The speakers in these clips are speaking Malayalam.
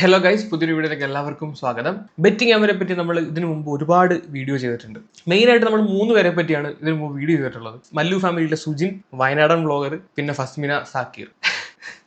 ഹലോ ഗൈസ് പുതിയൊരു വീഡിയോയിലേക്ക് എല്ലാവർക്കും സ്വാഗതം. ബെറ്റിംഗ് ആമിനെ പറ്റി നമ്മൾ ഇതിനു മുമ്പ് ഒരുപാട് വീഡിയോ ചെയ്തിട്ടുണ്ട്. മെയിൻ ആയിട്ട് നമ്മൾ മൂന്ന് പേരെ പറ്റിയാണ് ഇതിനു മുമ്പ് വീഡിയോ ചെയ്തിട്ടുള്ളത്. മല്ലു ഫാമിലിയിലെ സുജിൻ വയനാടൻ വ്ളോഗർ പിന്നെ ഫസ്മിന സാക്കീർ.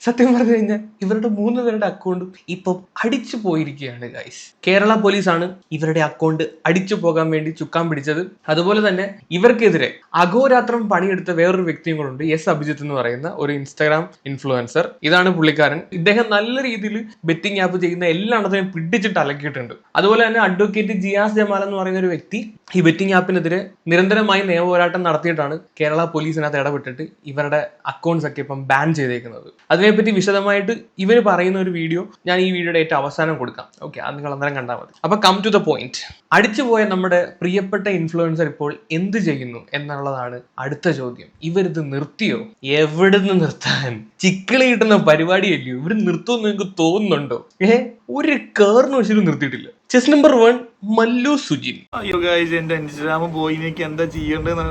സത്യം പറഞ്ഞു കഴിഞ്ഞാൽ ഇവരുടെ മൂന്ന് പേരുടെ അക്കൗണ്ട് ഇപ്പം അടിച്ചു പോയിരിക്കുകയാണ് ഗൈസ് കേരള പോലീസാണ് ഇവരുടെ അക്കൗണ്ട് അടിച്ചു പോകാൻ വേണ്ടി ചുക്കാൻ പിടിച്ചത്. അതുപോലെ തന്നെ ഇവർക്കെതിരെ അഘോരാത്രം പണിയെടുത്ത വേറൊരു വ്യക്തിയും കൂടെ എസ്. അഭിജിത്ത് എന്ന് പറയുന്ന ഒരു ഇൻസ്റ്റാഗ്രാം ഇൻഫ്ലുവൻസർ ഇതാണ് പുള്ളിക്കാരൻ. ഇദ്ദേഹം നല്ല രീതിയിൽ ബെറ്റിംഗ് ആപ്പ് ചെയ്യുന്ന എല്ലായിടത്തും പിടിച്ചിട്ട് അലക്കിയിട്ടുണ്ട്. അതുപോലെ തന്നെ അഡ്വക്കേറ്റ് ജിയാസ് ജമാൽ എന്ന് പറയുന്ന ഒരു വ്യക്തി ഈ ബെറ്റിംഗ് ആപ്പിനെതിരെ നിരന്തരമായി നിയമപോരാട്ടം നടത്തിയിട്ടാണ് കേരള പോലീസിനകത്ത് ഇടപെട്ടിട്ട് ഇവരുടെ അക്കൗണ്ട്സ് ഒക്കെ ഇപ്പം ബാൻ ചെയ്തേക്കുന്നത്. അതിനെപ്പറ്റി വിശദമായിട്ട് ഇവർ പറയുന്ന ഒരു വീഡിയോ ഞാൻ ഈ വീഡിയോയുടെ ഏറ്റവും അവസാനം കൊടുക്കാം. ഓക്കെ അത് നിങ്ങൾ അന്നേരം കണ്ടാൽ മതി. അപ്പൊ കം ടു ദ പോയിന്റ് അടിച്ചുപോയ നമ്മുടെ പ്രിയപ്പെട്ട ഇൻഫ്ലുവൻസർ ഇപ്പോൾ എന്ത് ചെയ്യുന്നു എന്നുള്ളതാണ് അടുത്ത ചോദ്യം. ഇവരിത് നിർത്തിയോ? എവിടുന്ന് നിർത്താൻ? ചിക്കിളി കിട്ടുന്ന പരിപാടിയല്ലയോ ഇവർ നിർത്തുമെന്ന് നിങ്ങൾക്ക് തോന്നുന്നുണ്ടോ? ഏ ഒരു കേറിന് വെച്ചിട്ട് നിർത്തിയിട്ടില്ല. Chest number one Mallu Sujin. എന്റെ ഇൻസ്റ്റാഗ്രാം ബോയിനേക്ക് എന്താ ചെയ്യേണ്ടത്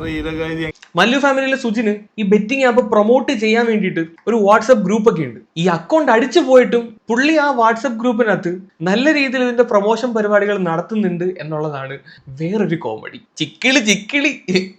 മല്ലു ഫാമിലിയിലെ സുജിന് ഈ ബെറ്റിംഗ് ആപ്പ് പ്രൊമോട്ട് ചെയ്യാൻ വേണ്ടിയിട്ട് ഒരു വാട്സ്ആപ്പ് ഗ്രൂപ്പ് ഒക്കെ ഉണ്ട്. ഈ അക്കൗണ്ട് അടിച്ചു പോയിട്ടും പുള്ളി ആ വാട്സപ്പ് ഗ്രൂപ്പിനകത്ത് നല്ല രീതിയിൽ ഇതിന്റെ പ്രൊമോഷൻ പരിപാടികൾ നടത്തുന്നുണ്ട് എന്നുള്ളതാണ് വേറൊരു കോമഡി ചിക്കിളി ചിക്കിളി.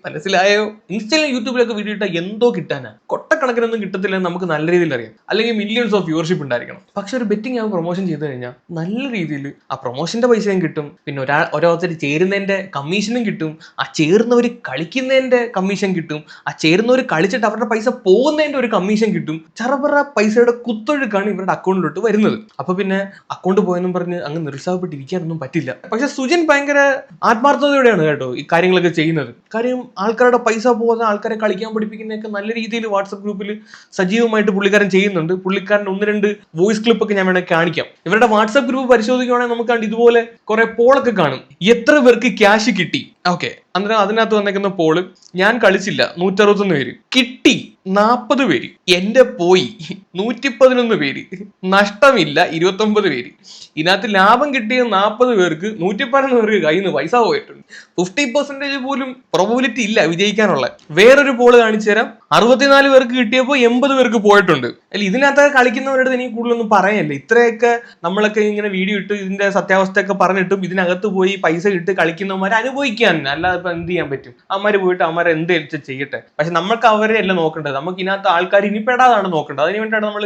മനസ്സിലായോ? ഇൻസ്റ്റയിലും യൂട്യൂബിലൊക്കെ വീഡിയോ ഇട്ടാൽ എന്തോ കിട്ടാനാ. കൊട്ടക്കണക്കിനൊന്നും കിട്ടത്തില്ല നമുക്ക് നല്ല രീതിയിൽ അറിയാം. അല്ലെങ്കിൽ മില്യൺസ് ഓഫ് വ്യൂവർഷിപ്പ് ഉണ്ടായിരിക്കണം. പക്ഷെ ഒരു ബെറ്റിംഗ് ആവും പ്രൊമോഷൻ ചെയ്തു കഴിഞ്ഞാൽ നല്ല രീതിയിൽ ആ പ്രൊമോഷന്റെ പൈസയും കിട്ടും. പിന്നെ ഒരാൾ ഓരോരുത്തർ ചേരുന്നതിന്റെ കമ്മീഷനും കിട്ടും. ആ ചേർന്നവർ കളിക്കുന്നതിന്റെ കമ്മീഷൻ കിട്ടും. ആ ചേർന്നവർ കളിച്ചിട്ട് അവരുടെ പൈസ പോകുന്നതിന്റെ ഒരു കമ്മീഷൻ കിട്ടും. ചറപറ പൈസയുടെ കുത്തൊഴുക്കാണ് ഇവരുടെ അക്കൗണ്ടിലോട്ട് വരുന്നത്. അപ്പൊ പിന്നെ അക്കൗണ്ട് പോയെന്നും പറഞ്ഞ് അങ്ങ് നിരുത്സാഹപ്പെട്ടിരിക്കാനൊന്നും പറ്റില്ല. പക്ഷെ സുജിൻ ഭയങ്കര ആത്മാർത്ഥതയോടെയാണ് കേട്ടോ ഈ കാര്യങ്ങളൊക്കെ ചെയ്യുന്നത്. കാര്യം ആൾക്കാരുടെ പൈസ പോകാതെ ആൾക്കാരെ കളിക്കാൻ പഠിപ്പിക്കുന്നതൊക്കെ നല്ല രീതിയിൽ വാട്സപ്പ് ഗ്രൂപ്പിൽ സജീവമായിട്ട് പുള്ളിക്കാരൻ ചെയ്യുന്നുണ്ട്. പുള്ളിക്കാരൻ ഒന്ന് രണ്ട് വോയിസ് ക്ലിപ്പ് ഒക്കെ ഞാൻ വേണമെങ്കിൽ കാണിക്കാം. ഇവരുടെ വാട്സപ്പ് ഗ്രൂപ്പ് പരിശോധിക്കുകയാണെങ്കിൽ നമുക്ക് കണ്ട് ഇതുപോലെ കുറെ പോളൊക്കെ കാണും. എത്ര പേർക്ക് ക്യാഷ് കിട്ടി? ഓക്കെ അന്നേരം അതിനകത്ത് വന്നേക്കുന്ന പോൾ ഞാൻ കളിച്ചില്ല. നൂറ്ററുപത്തൊന്ന് പേര്. കിട്ടി. നാൽപ്പത് പേര്. എന്റെ പോയി. നൂറ്റി പതിനൊന്ന് പേര്. നഷ്ടമില്ല. ഇരുപത്തൊമ്പത് പേര്. ഇതിനകത്ത് ലാഭം കിട്ടിയ നാൽപ്പത് പേർക്ക് നൂറ്റി പതിനൊന്ന് പേർക്ക് കയ്യിൽ നിന്ന് പൈസ പോയിട്ടുണ്ട്. ഫിഫ്റ്റി പെർസെന്റേജ് പോലും പ്രോബിലിറ്റി ഇല്ല വിജയിക്കാനുള്ള. വേറൊരു പോൾ കാണിച്ചു തരാം. അറുപത്തിനാല് പേർക്ക് കിട്ടിയപ്പോൾ എൺപത് പേർക്ക് പോയിട്ടുണ്ട്. അല്ല ഇതിനകത്ത് കളിക്കുന്നവരുടെ എനിക്ക് കൂടുതലൊന്നും പറയല്ല? ഇത്രയൊക്കെ നമ്മളൊക്കെ ഇങ്ങനെ വീഡിയോ ഇട്ട് ഇതിന്റെ സത്യാവസ്ഥയൊക്കെ പറഞ്ഞിട്ടും ഇതിനകത്ത് പോയി പൈസ ഇട്ട് കളിക്കുന്നവന്മാരെ അനുഭവിക്കാൻ അല്ലാതെ ഇപ്പൊ എന്ത് ചെയ്യാൻ പറ്റും? അവന്മാര് പോയിട്ട് അവന്മാരെ എന്ത് വെച്ച് ചെയ്യട്ടെ? പക്ഷെ നമുക്ക് അവരെ അല്ല നോക്കേണ്ടത്? നമുക്ക് ഇതിനകത്ത് ആൾക്കാർ ഇനി പെടാതാണ് നോക്കേണ്ടത്. അതിന് വേണ്ടിയാണ് നമ്മൾ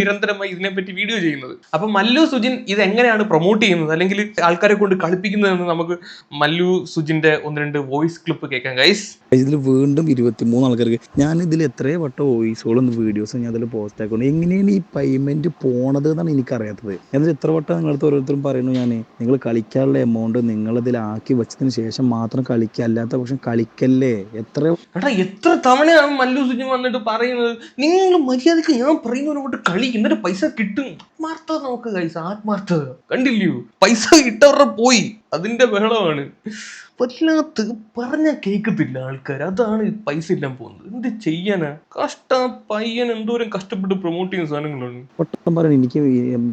നിരന്തരമായി ഇതിനെപ്പറ്റി വീഡിയോ ചെയ്യുന്നത്. അപ്പൊ മല്ലു സുജിൻ ഇത് എങ്ങനെയാണ് പ്രൊമോട്ട് ചെയ്യുന്നത്? അല്ലെങ്കിൽ ആൾക്കാരെ കൊണ്ട് കളിപ്പിക്കുന്നതെന്ന് നമുക്ക് മല്ലു സുജിന്റെ ഒന്ന് രണ്ട് വോയിസ് ക്ലിപ്പ് കേൾക്കാം ഗൈസ് ഇതിൽ വീണ്ടും ഇരുപത്തി മൂന്ന് ആൾക്കാർക്ക് ഞാൻ ഇതിൽ എത്രയോ വട്ടം വോയിസുകളും വീഡിയോസും ഞാൻ അതിൽ പോസ്റ്റ് ആക്കുന്നു എങ്ങനെയാണ് ഈ പേയ്മെന്റ് പോണത് എന്നാണ് എനിക്കറിയാത്തത്. എന്നിട്ട് എത്ര വട്ടം നിങ്ങളടുത്ത് ഓരോരുത്തരും പറയുന്നു ഞാൻ നിങ്ങൾ കളിക്കാനുള്ള എമൗണ്ട് നിങ്ങളിതിൽ ആക്കി വെച്ചതിന് ശേഷം മാത്രം കളിക്കുക അല്ലാത്ത പക്ഷം കളിക്കല്ലേ? എത്ര എടാ എത്ര തവണയാണ് മല്ലു സുജിൻ വന്നിട്ട് പറയുന്നത്? നിങ്ങൾ മര്യാദയ്ക്ക് ഞാൻ പറയുന്നവരോട്ട് കളി എന്നിട്ട് പൈസ കിട്ടും. ആത്മാർത്ഥത നോക്ക് കൈസ് ആത്മാർത്ഥത. കണ്ടില്ലയോ? പൈസ ഇട്ടവരുടെ പോയി. അതിന്റെ ബഹളമാണ്. വല്ലാത്ത പറഞ്ഞ കേൾക്കത്തില്ല ആൾക്കാർ അതാണ് പൈസ എല്ലാം പോകുന്നത്. എന്ത് ചെയ്യാനാ? കഷ്ട പയ്യൻ എന്തോരം കഷ്ടപ്പെട്ട് പ്രൊമോട്ട് ചെയ്യുന്ന സാധനങ്ങളാണ്. ഒട്ടും പറയുന്നത് എനിക്ക്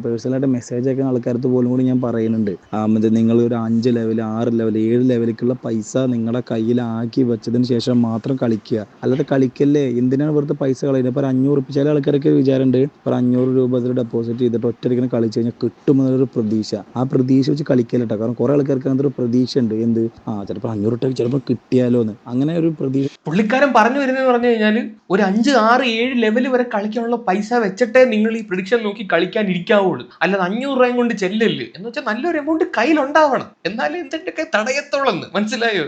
പേഴ്സണലായിട്ട് മെസ്സേജ് അയക്കുന്ന ആൾക്കാർക്ക് പോലും കൂടി ഞാൻ പറയുന്നുണ്ട്. മറ്റേ നിങ്ങൾ ഒരു അഞ്ച് ലെവൽ ആറ് ലെവൽ ഏഴ് ലെവലിലേക്കുള്ള പൈസ നിങ്ങളുടെ കയ്യിലാക്കി വെച്ചതിന് ശേഷം മാത്രം കളിക്കുക. അല്ലാതെ കളിക്കല്ലേ? എന്തിനാണ് വെറുതെ പൈസ കളയുന്നത്? ഇപ്പോൾ ഒരു അഞ്ഞൂറ് ചില ആൾക്കാർക്ക് വിചാരമുണ്ട് ഇപ്പൊ അഞ്ഞൂറ് രൂപ ഡെപ്പോസിറ്റ് ചെയ്തിട്ട് ഒറ്റ കളിച്ചു കഴിഞ്ഞാൽ കിട്ടുമെന്നൊരു പ്രതീക്ഷ. ആ പ്രതീക്ഷ വെച്ച് കളിക്കലട്ടോ കാരണം കുറേ ആൾക്കാർക്ക് അങ്ങനത്തെ പ്രതീക്ഷ ഉണ്ട് എന്ത്? ആ ചിലപ്പോൾ അഞ്ഞൂറ് രൂപ ചിലപ്പോൾ കിട്ടിയാലോ എന്ന് അങ്ങനെ ഒരു പ്രതീക്ഷ പുള്ളിക്കാരൻ പറഞ്ഞു വരുന്നത് പറഞ്ഞു കഴിഞ്ഞാൽ ഒരു അഞ്ച് ആറ് ഏഴ് ലെവൽ വരെ കളിക്കാനുള്ള പൈസ വെച്ചിട്ടേ നിങ്ങൾ ഈ പ്രഡിക്ഷൻ നോക്കി കളിക്കാൻ ഇരിക്കാവുള്ളൂ. അല്ലാതെ അഞ്ഞൂറ് രൂപയും കൊണ്ട് ചെല്ലല്ലേ? എന്ന് വെച്ചാൽ നല്ലൊരു എമൗണ്ട് കയ്യിലുണ്ടാവണം. എന്നാലേ എന്തിട്ടൊക്കെ തടയത്തുള്ളെന്ന്. മനസ്സിലായോ?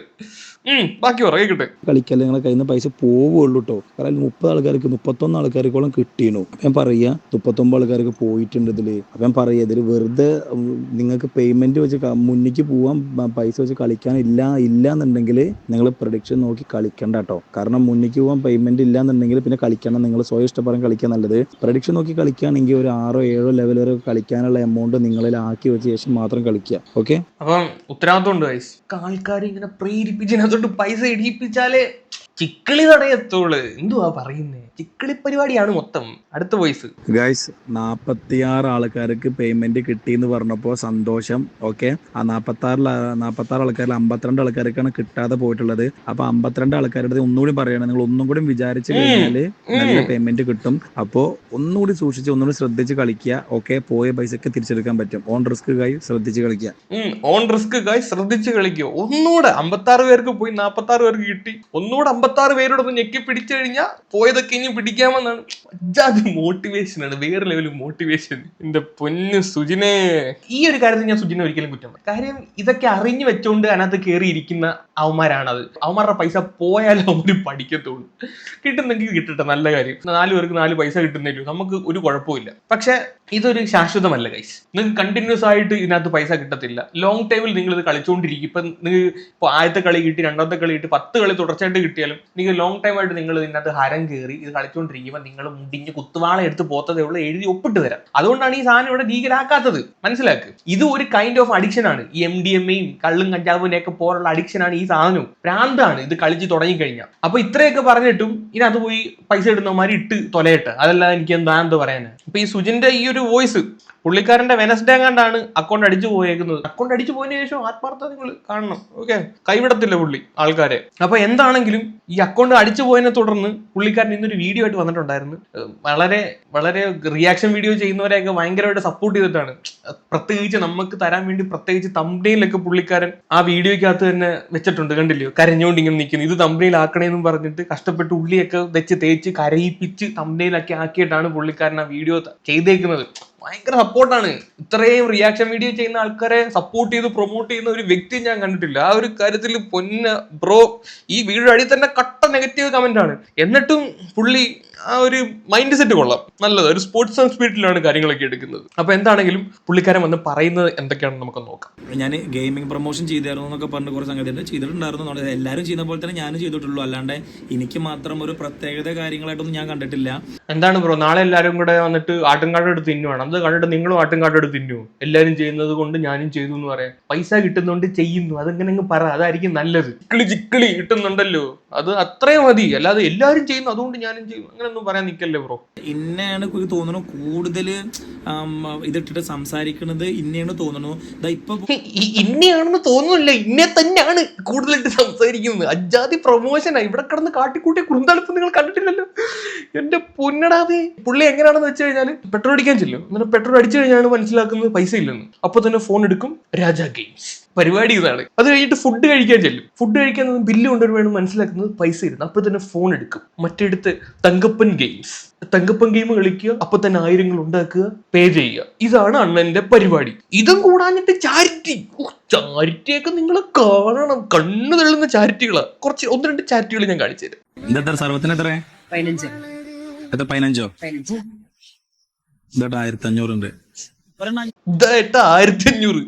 ബാക്കി പറ കേൾക്കട്ടെ കളിക്കല്ലേ നിങ്ങളെ കയ്യിൽ നിന്ന് പൈസ പോവുള്ളൂ കേട്ടോ കാരണം മുപ്പത് ആൾക്കാർക്ക് മുപ്പത്തൊന്ന് ആൾക്കാർക്കോളം അപ്പം ഞാൻ പറയുക മുപ്പത്തൊമ്പത് ആൾക്കാർക്ക് പോയിട്ടുണ്ട് ഇതിൽ അപ്പം ഞാൻ പറയുക ഇതിൽ വെറുതെ നിങ്ങൾക്ക് പേയ്മെന്റ് വെച്ച് മുന്നിക്ക് പോവാൻ പൈസ വെച്ച് കളിക്കാൻ ഇല്ല ഇല്ല എന്നുണ്ടെങ്കിൽ നിങ്ങൾ പ്രൊഡിക്ഷൻ നോക്കി കളിക്കണ്ട കേട്ടോ കാരണം മുന്നിക്ക് പോവാൻ പേയ്മെന്റ് ഇല്ല എന്നുണ്ടെങ്കിൽ പിന്നെ കളിക്കണം. നിങ്ങൾ സ്വയം ഇഷ്ടപ്പെടാൻ കളിക്കാൻ നല്ലത്. പ്രൊഡിക്ഷൻ നോക്കി കളിക്കുകയാണെങ്കിൽ ഒരു ആറോ ഏഴോ ലെവൽ വരെ കളിക്കാനുള്ള എമൗണ്ട് നിങ്ങളിൽ ആക്കി വെച്ച ശേഷം മാത്രം കളിക്കുക ഓക്കെ അപ്പം ഉത്തരവാദിത്വം ഉണ്ട് വയസ്സ് ആൾക്കാർ ഇങ്ങനെ പ്രേരിപ്പിച്ച് ഇതിനകത്തോട്ട് പൈസ ഇടിയിപ്പിച്ചാലേ ചിക്കിളി തടയത്തോൾ. എന്തുവാ പറയുന്നേ? ചിക്കിളി പരിപാടിയാണ് മൊത്തം. അടുത്ത വോയിസ്. ഗൈസ് നാപ്പത്തിയാറ് ആൾക്കാർക്ക് പേയ്മെന്റ് കിട്ടി എന്ന് പറഞ്ഞപ്പോൾ സന്തോഷം. ഓക്കെ ആ നാപ്പത്തി ആറിൽ നാപ്പത്തി ആറ് ആൾക്കാരിൽ അമ്പത്തിരണ്ട് ആൾക്കാർക്കാണ് കിട്ടാതെ പോയിട്ടുള്ളത്. അപ്പൊ അമ്പത്തിരണ്ട് ആൾക്കാരുടെ ഒന്നുകൂടി പറയണം. നിങ്ങൾ ഒന്നും കൂടി വിചാരിച്ചു കഴിഞ്ഞാൽ നല്ല പേയ്മെന്റ് കിട്ടും. അപ്പോ ഒന്നുകൂടി സൂക്ഷിച്ച് ഒന്നുകൂടി ശ്രദ്ധിച്ച് കളിക്കുക. ഓക്കെ പോയ പൈസക്ക് തിരിച്ചെടുക്കാൻ പറ്റും. ഓൺ റിസ്ക് കായി ശ്രദ്ധിച്ച് കളിക്കുക. ഓൺ റിസ്ക് കായി ശ്രദ്ധിച്ച് കളിക്കുക. ഒന്നുകൂടെ അമ്പത്തി ആറ് പേർക്ക് പോയി നാപ്പത്തി ആറ് പേർക്ക് കിട്ടി. ഒന്നുകൂടെ അമ്പത്തി ആറ് പേരോട് ഒന്ന് ഞെക്കി പിടിച്ചു കഴിഞ്ഞാൽ പോയതൊക്കെ ഇനി പിടിക്കാമെന്നാണ്. മോട്ടിവേഷൻ ആണ്. വേറെ ലെവൽ മോട്ടിവേഷൻ എന്റെ പൊന്ന് സുജിനെ. ഈ ഒരു കാര്യത്തിൽ ഞാൻ സുജിനെ ഒരിക്കലും കുറ്റം. കാര്യം ഇതൊക്കെ അറിഞ്ഞു വെച്ചോണ്ട് അതിനകത്ത് കയറിയിരിക്കുന്ന അവന്മാരാണത്. അവന്മാരുടെ പൈസ പോയാലും അവർ പഠിക്കത്തുള്ളൂ. കിട്ടുന്നെങ്കിൽ കിട്ടട്ടെ നല്ല കാര്യം. നാല് പേർക്ക് നാല് പൈസ കിട്ടുന്നില്ല നമുക്ക് ഒരു കുഴപ്പമില്ല പക്ഷെ ഇതൊരു ശാശ്വതമല്ല കൈസ് നിങ്ങൾക്ക് കണ്ടിന്യൂസ് ആയിട്ട് ഇതിനകത്ത് പൈസ കിട്ടത്തില്ല. ലോങ് ടൈമിൽ നിങ്ങൾ ഇത് കളിച്ചുകൊണ്ടിരിക്കും ഇപ്പം നിങ്ങൾ ഇപ്പോൾ ആദ്യത്തെ കളി കിട്ടി രണ്ടാമത്തെ കളി കിട്ടി പത്ത് കളി തുടർച്ചയായിട്ട് കിട്ടിയാലും നിങ്ങൾ ലോങ് ടൈം ആയിട്ട് നിങ്ങൾ ഇതിനകത്ത് ഹരം കയറി ഇത് കളിച്ചുകൊണ്ടിരിക്കുമ്പോൾ നിങ്ങൾ മുടിഞ്ഞ് കുത്തുവാള എടുത്ത് പോത്തതേ ഉള്ളൂ എഴുതി ഒപ്പിട്ട് തരാം. അതുകൊണ്ടാണ് ഈ സാധനം ഇവിടെ ലീഗലാക്കാത്തത് മനസ്സിലാക്ക്? ഇത് ഒരു കൈൻഡ് ഓഫ് അഡിക്ഷൻ ആണ്. ഈ എം ഡി കള്ളും കഞ്ചാവിനെ ഒക്കെ പോലുള്ള അഡിക്ഷൻ ആണ് ഈ സാധനവും. പ്രാന്താണ്. ഇത് കളിച്ച് തുടങ്ങിക്കഴിഞ്ഞാൽ അപ്പൊ ഇത്രയൊക്കെ പറഞ്ഞിട്ടും ഇതിനകത്ത് പോയി പൈസ ഇടുന്നവന്മാർ ഇട്ട് തൊലയട്ടെ. അതല്ലാതെ എനിക്ക് എന്താ എന്താ പറയാന്. ഇപ്പൊ ഈ സുജിന്റെ ഈ ഒരു വോയിസ് പുള്ളിക്കാരന്റെ വെനസ്ഡേ കണ്ടാണ് അക്കൗണ്ട് അടിച്ചു പോയേക്കുന്നത്. അക്കൗണ്ട് അടിച്ചു പോയതിനു ശേഷം ആത്മാർത്ഥത നിങ്ങൾ കാണണം. ഓക്കെ കൈവിടത്തില്ല പുള്ളി ആൾക്കാരെ. അപ്പൊ എന്താണെങ്കിലും ഈ അക്കൗണ്ട് അടിച്ചു പോയതിനെ തുടർന്ന് പുള്ളിക്കാരൻ ഇന്നൊരു വീഡിയോ ആയിട്ട് വന്നിട്ടുണ്ടായിരുന്നു. വളരെ വളരെ റിയാക്ഷൻ വീഡിയോ ചെയ്യുന്നവരെയൊക്കെ ഭയങ്കരമായിട്ട് സപ്പോർട്ട് ചെയ്തിട്ടാണ്. പ്രത്യേകിച്ച് നമുക്ക് തരാൻ വേണ്ടി പ്രത്യേകിച്ച് തമ്പനയിലൊക്കെ പുള്ളിക്കാരൻ ആ വീഡിയോയ്ക്കകത്ത് തന്നെ വെച്ചിട്ടുണ്ട്. കണ്ടില്ലയോ കരഞ്ഞുകൊണ്ട് ഇങ്ങനെ നിൽക്കുന്നു ഇത് തമ്പനിയിലാക്കണേ ആക്കണേന്നും പറഞ്ഞിട്ട് കഷ്ടപ്പെട്ട് ഉള്ളിയൊക്കെ വെച്ച് തേച്ച് കരയിപ്പിച്ച് തമ്പനയിലൊക്കെ ആക്കിയിട്ടാണ് പുള്ളിക്കാരൻ ആ വീഡിയോ ചെയ്തേക്കുന്നത്. ഭയങ്കര സപ്പോർട്ടാണ് ഇത്രയും റിയാക്ഷൻ വീഡിയോ ചെയ്യുന്ന ആൾക്കാരെ സപ്പോർട്ട് ചെയ്ത് പ്രൊമോട്ട് ചെയ്യുന്ന ഒരു വ്യക്തി ഞാൻ കണ്ടിട്ടില്ല. ആ ഒരു കാര്യത്തിൽ പൊന്ന ബ്രോ ഈ വീഡിയോ അടി തന്നെ കട്ട നെഗറ്റീവ് കമന്റ് ആണ്. എന്നിട്ടും പുള്ളി ആ ഒരു മൈൻഡ് സെറ്റ് കൊള്ളാം. നല്ലത്. ഒരു സ്പോർട്സ് സ്പിരിറ്റിലാണ് കാര്യങ്ങളൊക്കെ എടുക്കുന്നത്. അപ്പൊ എന്താണെങ്കിലും പുള്ളിക്കാരൻ വന്ന് പറയുന്നത് എന്തൊക്കെയാണെന്ന് നമുക്ക് നോക്കാം. ഞാൻ ഗെയിമിംഗ് പ്രൊമോഷൻ ചെയ്തായിരുന്നു എന്നൊക്കെ പറഞ്ഞ് കുറച്ച് സംഗതി ചെയ്തിട്ടുണ്ടായിരുന്നു എല്ലാവരും ചെയ്യുന്ന പോലെ തന്നെ ഞാനും ചെയ്തിട്ടുള്ളൂ. അല്ലാണ്ട് എനിക്ക് മാത്രം ഒരു പ്രത്യേകത കാര്യങ്ങളായിട്ടൊന്നും ഞാൻ കണ്ടിട്ടില്ല. എന്താണ് ബ്രോ നാളെ എല്ലാവരും കൂടെ വന്നിട്ട് ആട്ടുംകാട് എടുത്ത് തിന്നുവാണ്. അത് കണ്ടിട്ട് നിങ്ങളും ആട്ടുംകാട് എടുത്ത് തിന്നു എല്ലാവരും ചെയ്യുന്നത് കൊണ്ട് ഞാനും ചെയ്തു എന്ന് പറയാം. പൈസ കിട്ടുന്നുണ്ട് ചെയ്യുന്നു. അതെങ്ങനെ അങ്ങ് പറ? അതായിരിക്കും നല്ലത്. ചിക്കിളി ചിക്കിളി കിട്ടുന്നുണ്ടല്ലോ. അത് അത്രയും മതി. അല്ലാതെ എല്ലാവരും ചെയ്യുന്നു. അതുകൊണ്ട് ഞാനും ചെയ്യും. അങ്ങനെയൊന്നും പറയാൻ നിൽക്കല്ലേ ബ്രോ ഇന്നെയാണ് എനിക്ക് തോന്നുന്നു കൂടുതൽ ഇതിട്ടിട്ട് സംസാരിക്കുന്നത് ഇന്നെയാണ് തോന്നുന്നു. ഇപ്പൊ ഇന്നെയാണെന്ന് തോന്നുന്നില്ല. ഇന്നെ തന്നെയാണ് കൂടുതലായിട്ട് സംസാരിക്കുന്നത്. അജാതി പ്രൊമോഷനാ ഇവിടെ കിടന്ന് കാട്ടിക്കൂട്ടി കുറുന്തളിപ്പ് നിങ്ങൾ കണ്ടിട്ടില്ലല്ലോ? എന്റെ പൊന്നടാതെ പുള്ളി എങ്ങനെയാണെന്ന് വെച്ച് കഴിഞ്ഞാൽ പെട്രോൾ അടിക്കാൻ ചെല്ലും. എന്നിട്ട് പെട്രോൾ അടിച്ചു കഴിഞ്ഞാണ് മനസ്സിലാക്കുന്നത് പൈസ ഇല്ലെന്ന്. അപ്പൊ തന്നെ ഫോൺ എടുക്കും രാജ ഗെയിംസ് പരിപാടി ഇതാണ്. അത് കഴിഞ്ഞിട്ട് ഫുഡ് കഴിക്കാൻ ചെല്ലും. ഫുഡ് കഴിക്കാൻ ബില്ല് കൊണ്ടുവരുമ്പോഴാണ് മനസ്സിലാക്കുന്നത് പൈസ ഇരുന്ന് അപ്പൊ തന്നെ ഫോൺ എടുക്കും. മറ്റെടുത്ത് തങ്കപ്പൻ ഗെയിംസ് തങ്കപ്പൻ ഗെയിം കളിക്കുക അപ്പൊ തന്നെ ആയിരങ്ങൾ ഉണ്ടാക്കുക പേ ചെയ്യുക. ഇതാണ് അണ്ണന്റെ പരിപാടി. ഇതും കൂടാഞ്ഞിട്ട് ചാരിറ്റി ചാരിറ്റി ഒക്കെ നിങ്ങൾ കാണണം. കണ്ണു തള്ളുന്ന ചാരിറ്റികളാ. കുറച്ച് ഒന്ന് രണ്ട് ചാരിറ്റികൾ ഞാൻ കാണിച്ചു തരാം. സർവത്തിന് എത്ര പതിനഞ്ച്? പതിനഞ്ചോ. ആയിരത്തി അഞ്ഞൂറുണ്ട് ആയിരത്തി അഞ്ഞൂറ്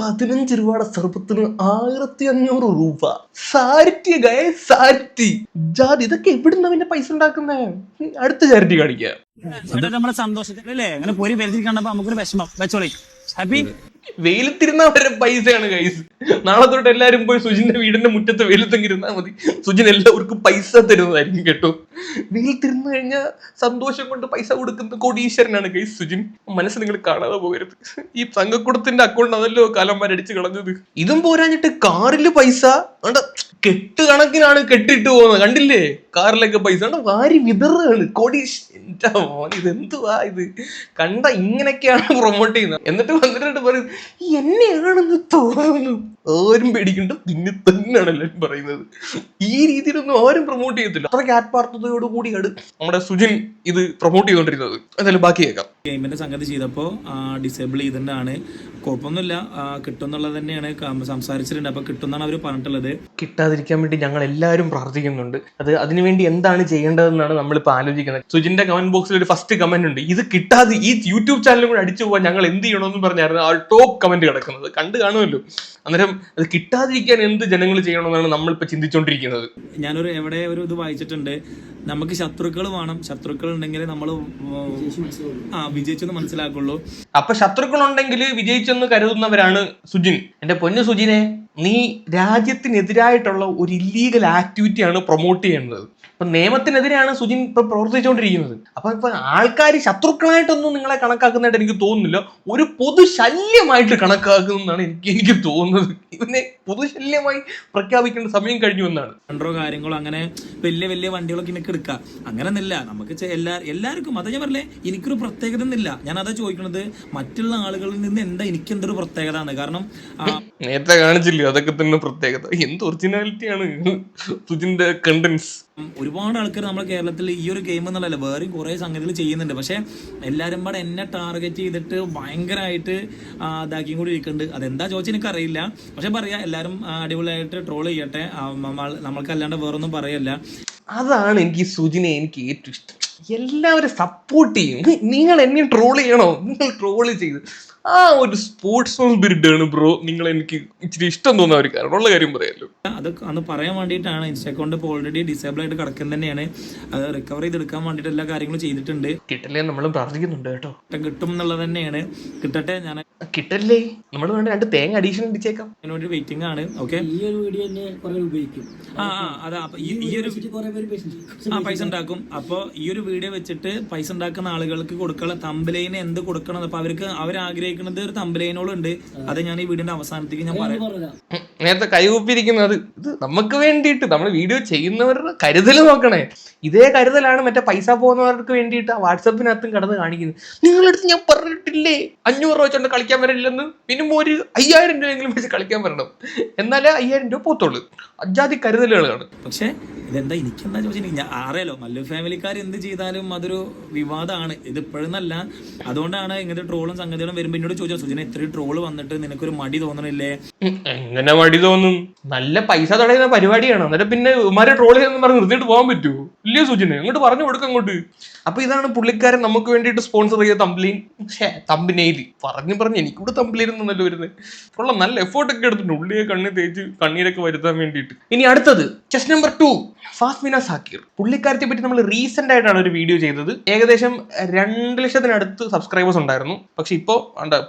പതിനഞ്ച് രൂപയുടെ സർബത്തിന് ആയിരത്തി അഞ്ഞൂറ് രൂപ. സാരിറ്റി ഗയ സാരിറ്റി. ജാതി ഇതൊക്കെ എവിടുന്ന പിന്നെ പൈസ ഉണ്ടാക്കുന്നേ? അടുത്ത ചാരിറ്റി കാണിക്കുക എന്നിട്ട് നമ്മളെ സന്തോഷത്തിലല്ലേ അങ്ങനെ പോരി വരുത്തി കണ്ടപ്പോ നമുക്കൊരു വിഷമം. വെച്ചോളി. ഹാപ്പി വെയിലത്തിരുന്ന വരെ പൈസയാണ് കൈസ് നാളെ തൊട്ട് എല്ലാരും പോയി സുജിന്റെ വീടിന്റെ മുറ്റത്ത് വെയിലത്തെങ്കിൽ ഇരുന്നാൽ മതി. സുജിൻ എല്ലാവർക്കും പൈസ തരുന്നതായിരിക്കും കേട്ടോ. വെയിലത്തിരുന്ന് കഴിഞ്ഞാൽ സന്തോഷം കൊണ്ട് പൈസ കൊടുക്കുന്ന കോടീശ്വരനാണ് ഗൈസ് സുജിൻ. മനസ്സ് നിങ്ങൾ കാണാതെ പോകരുത്. ഈ സംഘക്കൂടത്തിന്റെ അക്കൗണ്ട് അതല്ലോ കാലം വരടിച്ച് കളഞ്ഞത്. ഇതും പോരാഞ്ഞിട്ട് കാറിൽ പൈസ കെട്ട് കണക്കിനാണ് കെട്ടിട്ട് പോകുന്നത്. കണ്ടില്ലേ? കാറിലൊക്കെ പൈസ. വാരി വിതറുകയാണ്. കോടീശ് എന്റെ മോൻ ഇതെന്തുവാ ഇത്? കണ്ട ഇങ്ങനെയൊക്കെയാണ് പ്രൊമോട്ട് ചെയ്യുന്നത്. എന്നിട്ട് വന്നിട്ട് പറയും "ഈ എന്നെയാണെന്ന് തോന്നുന്നു. ആരും പേടിക്കണ്ട. നിന്നെ തന്നെയാണ് എല്ലാവരും പറയുന്നത്. ഈ രീതിയിലൊന്നും ആരും പ്രൊമോട്ട് ചെയ്യത്തില്ല. അത്ര ക്യാറ്റ് ആത്മാർത്ഥതയോട് കൂടിയാണ് നമ്മുടെ സുജിൻ ഇത് പ്രൊമോട്ട് ചെയ്തുകൊണ്ടിരുന്നത്. എന്തായാലും ബാക്കി കേൾക്കാം ഗെയിമിന്റെ സംഗതി ചെയ്തപ്പോൾ ഡിസേബിൾ ചെയ്തിട്ടാണ്. കുഴപ്പമൊന്നുമില്ല. കിട്ടും എന്നുള്ളത് തന്നെയാണ്. സംസാരിച്ചിട്ടുണ്ട്. അപ്പൊ കിട്ടുമെന്നാണ് അവർ പറഞ്ഞിട്ടുള്ളത്. കിട്ടാതിരിക്കാൻ വേണ്ടി ഞങ്ങൾ എല്ലാവരും പ്രാർത്ഥിക്കുന്നുണ്ട്. അത് അതിനുവേണ്ടി എന്താണ് ചെയ്യേണ്ടതെന്നാണ് നമ്മളിപ്പോൾ ആലോചിക്കുന്നത്. സുജിന്റെ കമന്റ് ബോക്സിൽ ഒരു ഫസ്റ്റ് കമന്റ് ഉണ്ട്. ഇത് കിട്ടാതെ ഈ യൂട്യൂബ് ചാനലും കൂടെ അടിച്ചു പോകാൻ ഞങ്ങൾ എന്ത് ചെയ്യണമെന്ന് പറഞ്ഞായിരുന്നു ആ ടോപ്പ് കമന്റ് കിടക്കുന്നത്. കണ്ടു കാണുമല്ലോ. അന്നേരം അത് കിട്ടാതിരിക്കാൻ എന്ത് ജനങ്ങൾ ചെയ്യണമെന്നാണ് നമ്മളിപ്പോൾ ചിന്തിച്ചുകൊണ്ടിരിക്കുന്നത്. ഞാനൊരു എവിടെ ഒരു ഇത് വായിച്ചിട്ടുണ്ട്. നമുക്ക് ശത്രുക്കൾ വേണം. ശത്രുക്കൾ ഉണ്ടെങ്കിൽ നമ്മൾ ആ വിജയിച്ചെന്ന് മനസ്സിലാക്കുള്ളൂ. അപ്പൊ ശത്രുക്കൾ ഉണ്ടെങ്കിൽ വിജയിച്ചെന്ന് കരുതുന്നവരാണ് സുജിൻ. എന്റെ പൊന്നു സുജിനെ നീ രാജ്യത്തിനെതിരായിട്ടുള്ള ഒരു ഇല്ലീഗൽ ആക്ടിവിറ്റിയാണ് പ്രൊമോട്ട് ചെയ്യുന്നത് അപ്പൊ നിയമത്തിനെതിരെയാണ് സുജിൻ ഇപ്പൊ പ്രവർത്തിച്ചുകൊണ്ടിരിക്കുന്നത്. അപ്പൊ ഇപ്പൊ ആൾക്കാർ ശത്രുക്കളായിട്ടൊന്നും നിങ്ങളെ കണക്കാക്കുന്നതായിട്ട് എനിക്ക് തോന്നുന്നില്ല. ഒരു പൊതുശല്യമായിട്ട് കണക്കാക്കുന്നതാണ് എനിക്ക് എനിക്ക് തോന്നുന്നത്. ഇവനെ പൊതുശല്യമായി പ്രഖ്യാപിക്കേണ്ട സമയം കഴിഞ്ഞു എന്നാണ്. കണ്ടോ കാര്യങ്ങളോ അങ്ങനെ വലിയ വലിയ വണ്ടികളൊക്കെ എനിക്ക് എടുക്കാം. അങ്ങനെ ഒന്നില്ല നമുക്ക് എല്ലാ എല്ലാവർക്കും അതാ ഞാൻ പറഞ്ഞേ എനിക്കൊരു പ്രത്യേകത ഒന്നുമില്ല. ഞാൻ അതാ ചോദിക്കുന്നത് മറ്റുള്ള ആളുകളിൽ നിന്ന് എന്താ എനിക്ക് എന്തൊരു പ്രത്യേകത ആണ്? കാരണം നേരത്തെ കാണിച്ചില്ലേ? അതൊക്കെ തന്നെ പ്രത്യേകത. എന്ത് ഒറിജിനാലിറ്റിയാണ് സുജിന്റെ കണ്ടൻസ് ഒരുപാട് ആൾക്കാർ നമ്മുടെ കേരളത്തിൽ ഈ ഒരു ഗെയിം എന്നുള്ളതല്ല വേറെ കുറേ സംഗതികൾ ചെയ്യുന്നുണ്ട്. പക്ഷെ എല്ലാരും പാടെ എന്നെ ടാർഗറ്റ് ചെയ്തിട്ട് ഭയങ്കരമായിട്ട് ഇതാക്കിയും കൂടി ഇരിക്കുന്നുണ്ട്. അതെന്താ ചോദിച്ചാൽ എനിക്ക് അറിയില്ല പക്ഷെ പറയാ എല്ലാരും അടിപൊളിയായിട്ട് ട്രോൾ ചെയ്യട്ടെ. നമ്മൾക്ക് അല്ലാണ്ട് വേറൊന്നും പറയല്ല. അതാണ് എനിക്ക് സുജിനെ എനിക്ക് ഏറ്റവും ഇഷ്ടം. എല്ലാവരും സപ്പോർട്ട് ചെയ്യും. നിങ്ങൾ എന്നെ ട്രോൾ ചെയ്യണോ? നിങ്ങൾ ട്രോൾ ചെയ്ത്. ആ ഒരു സ്പോർട്സ് ആണ് ബ്രോ നിങ്ങൾ എനിക്ക് ഇച്ചിരി ഇഷ്ടം തോന്നുന്ന ഒരു കാരണം ഉള്ള കാര്യം പറയാലോ. അത് അന്ന് പറയാൻ വേണ്ടിയിട്ടാണ് ഇൻസ്റ്റ അക്കൗണ്ട് ഇപ്പോൾ ഓൾറെഡി ഡിസേബിൾ ആയിട്ട് കിടക്കുന്നത് തന്നെയാണ്. അത് റിക്കവർ ചെയ്തെടുക്കാൻ വേണ്ടിയിട്ട് എല്ലാ കാര്യങ്ങളും ചെയ്തിട്ടുണ്ട്. കിട്ടല്ലേ നമ്മളും പ്രാർത്ഥിക്കുന്നുണ്ട് കേട്ടോ. കിട്ടും കിട്ടും എന്നുള്ളത് തന്നെയാണ്. കിട്ടട്ടെ ഞാൻ കിട്ടല്ലേ? നമ്മൾ വേണ്ട രണ്ട് തേങ്ങ അഡീഷൻ അടിച്ചേക്കാം വെയിറ്റിംഗ് ആണ് ഓക്കെ ഈ ഒരു വീഡിയോ തന്നെ കുറെ ഉപയോഗിക്കും. ആ ആ അതാ അപ്പൊ ഈ ഈ ഒരു കുറെ പേര് പൈസ ആ പൈസ ഉണ്ടാക്കും. അപ്പോൾ ഈ ഒരു വീഡിയോ വെച്ചിട്ട് പൈസ ഉണ്ടാക്കുന്ന ആളുകൾക്ക് കൊടുക്കാനുള്ള തമ്പലൈന് എന്ത് കൊടുക്കണം അപ്പൊ അവർക്ക് അവർ ആഗ്രഹിക്കുന്നത് ഒരു തമ്പലൈനോളുണ്ട് അത് ഞാൻ ഈ വീടിന്റെ അവസാനത്തേക്ക് ഞാൻ പറയാം. നേരത്തെ കൈകൂപ്പിരിക്കുന്നത് ഇത് നമുക്ക് വേണ്ടിയിട്ട് നമ്മൾ വീഡിയോ ചെയ്യുന്നവരുടെ കരുതൽ നോക്കണേ. ഇതേ കരുതലാണ് മറ്റേ പൈസ പോകുന്നവർക്ക് വേണ്ടിയിട്ട് വാട്സപ്പിനകത്തും കടന്ന് കാണിക്കുന്നത്. നിങ്ങളടുത്ത് ഞാൻ പറഞ്ഞിട്ടില്ലേ? അഞ്ഞൂറ് രൂപ വെച്ചോണ്ട് കളിക്കാൻ വരില്ലെന്ന് മിനിമം ഒരു അയ്യായിരം രൂപയെങ്കിലും വെച്ച് കളിക്കാൻ വരണം. എന്നാലേ അയ്യായിരം രൂപ പോത്തുള്ളൂ. അജാതി കരുതലുകളാണ്. പക്ഷേ ഇതെന്താ എനിക്കെന്താ ചോദിച്ചിട്ടുണ്ടെങ്കിൽ അറിയാലോ മല്ലു ഫാമിലിക്കാർ എന്ത് ചെയ്താലും അതൊരു വിവാദമാണ്. ഇത് ഇപ്പോഴെന്നല്ല അതുകൊണ്ടാണ് ഇങ്ങനത്തെ ട്രോളും സംഗതികളും വരുമ്പോൾ എന്നോട് ചോദിച്ചാൽ സുജന ഇത്ര ട്രോൾ വന്നിട്ട് നിനക്കൊരു മടി തോന്നണില്ലേ? എങ്ങനെ മടി തോന്നും? നല്ല പൈസ തടയുന്ന പരിപാടിയാണ്. അന്നേരം പിന്നെ ഉമാരെ ട്രോൾ ചെയ്യുന്ന പറഞ്ഞ് നിർത്തിയിട്ട് പോകാൻ പറ്റുമോ? ഇല്ലേ സുജന? അങ്ങോട്ട് പറഞ്ഞു കൊടുക്കും അങ്ങോട്ട്. അപ്പൊ ഇതാണ് പുള്ളിക്കാരൻ നമുക്ക് വേണ്ടിയിട്ട് സ്പോൺസർ ചെയ്ത തമ്പ്ലീൻ തമ്പിനേലി പറഞ്ഞു പറഞ്ഞ് എനിക്കൂടെ തമ്പിലിരുന്നല്ലോ വരുന്നത് ഫുള്ള നല്ല എഫേർട്ട് ഒക്കെ എടുത്തിട്ടുണ്ട്. ഉള്ളിയെ കണ്ണി തേച്ച് കണ്ണീരൊക്കെ വരുത്താൻ വേണ്ടിയിട്ട്. ഇനി അടുത്തത് chest number two Fasmina Zakir. പുള്ളിക്കാരത്തെ പറ്റി നമ്മൾ റീസെന്റ് ആയിട്ടാണ് ഒരു വീഡിയോ ചെയ്തത്. ഏകദേശം രണ്ട് ലക്ഷത്തിനടുത്ത് സബ്സ്ക്രൈബേഴ്സ് ഉണ്ടായിരുന്നു. പക്ഷെ ഇപ്പോൾ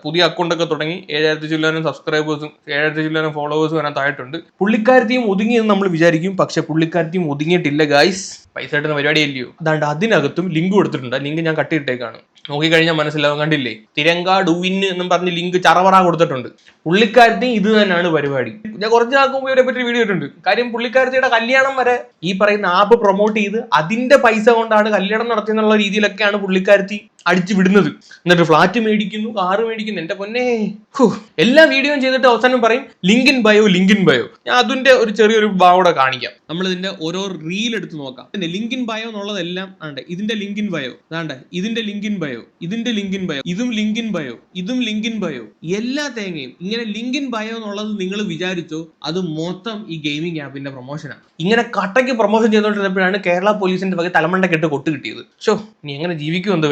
പുതിയ അക്കൗണ്ട് ഒക്കെ തുടങ്ങി ഏഴായിരത്തി ചില്ലാനും സബ്സ്ക്രൈബേഴ്സും ഏഴായിരത്തി ചില്ലാനും ഫോളോവേഴ്സും അതിനകത്തായിട്ടുണ്ട് പുള്ളിക്കാരത്തെയും ഒതുങ്ങിയെന്ന് നമ്മൾ വിചാരിക്കും. പക്ഷെ പുള്ളിക്കാരത്തെയും ഒതുങ്ങിയിട്ടില്ല ഗായ്സ് പൈസ കിട്ടുന്ന പരിപാടിയല്ലയോ. അതാണ്ട് അതിനകത്തും ലിങ്ക് കൊടുത്തിട്ടുണ്ട്. ആ ലിങ്ക് ഞാൻ കട്ടിയിട്ടേക്കാണ്. നോക്കിക്കഴിഞ്ഞാൽ മനസ്സിലാവും. കണ്ടില്ലേ? തിരങ്ക ഡുവിന് എന്നും പറഞ്ഞ് ലിങ്ക് ചറവറ കൊടുത്തിട്ടുണ്ട്. പുള്ളിക്കാരത്തി ഇത് തന്നെയാണ് പരിപാടി. ഞാൻ കുറച്ച് നാൾക്ക് മുമ്പ് ഇവരെ പറ്റി വീഡിയോ ഇട്ടുണ്ട് കാര്യം പുള്ളിക്കാരത്തിയുടെ കല്യാണം വരെ ഈ പറയുന്ന ആപ്പ് പ്രൊമോട്ട് ചെയ്ത് അതിന്റെ പൈസ കൊണ്ടാണ് കല്യാണം നടത്തിയെന്നുള്ള രീതിയിലൊക്കെയാണ് പുള്ളിക്കാരത്തി അടിച്ചു വിടുന്നത്. എന്നിട്ട് ഫ്ലാറ്റ് മേടിക്കുന്നു കാറ് മേടിക്കുന്നു. എന്റെ പൊന്നെ. എല്ലാ വീഡിയോയും ചെയ്തിട്ട് അവസാനം പറയും ലിങ്കിൻ ബയോ ലിങ്കിൻ ബയോ ഞാൻ അതിന്റെ ഒരു ചെറിയൊരു ഭാവോടെ കാണിക്കാം. നമ്മൾ ഇതിന്റെ ഓരോ റീൽ എടുത്ത് നോക്കാം. പിന്നെ ലിങ്ക് ബയോ എന്നുള്ളതെല്ലാം ആണ്ട് ഇതിന്റെ ലിങ്കിൻ ബയോ അതാണ്ട് ഇതിന്റെ ലിങ്കിൻ ബയോ ഇതിന്റെ ലിങ്കിൻ ബയോ ഇതും ലിങ്കിൻ ബയോ ഇതും ലിങ്കിൻ ബയോ എല്ലാ തേങ്ങയും ഇങ്ങനെ ലിങ്കിൻ ബയോ എന്നുള്ളത് നിങ്ങൾ വിചാരിച്ചോ അത് മൊത്തം ഈ ഗെയിമിംഗ് ആപ്പിന്റെ പ്രൊമോഷനാണ് ഇങ്ങനെ കട്ടയ്ക്ക് പ്രൊമോഷൻ ചെയ്തുകൊണ്ടിരുന്നപ്പോഴാണ് കേരള പോലീസിന്റെ വക തലമണ്ടക്കെട്ട് കൊട്ട് കിട്ടിയത്. ഷോ നീ എങ്ങനെ ജീവിക്കും എന്ത്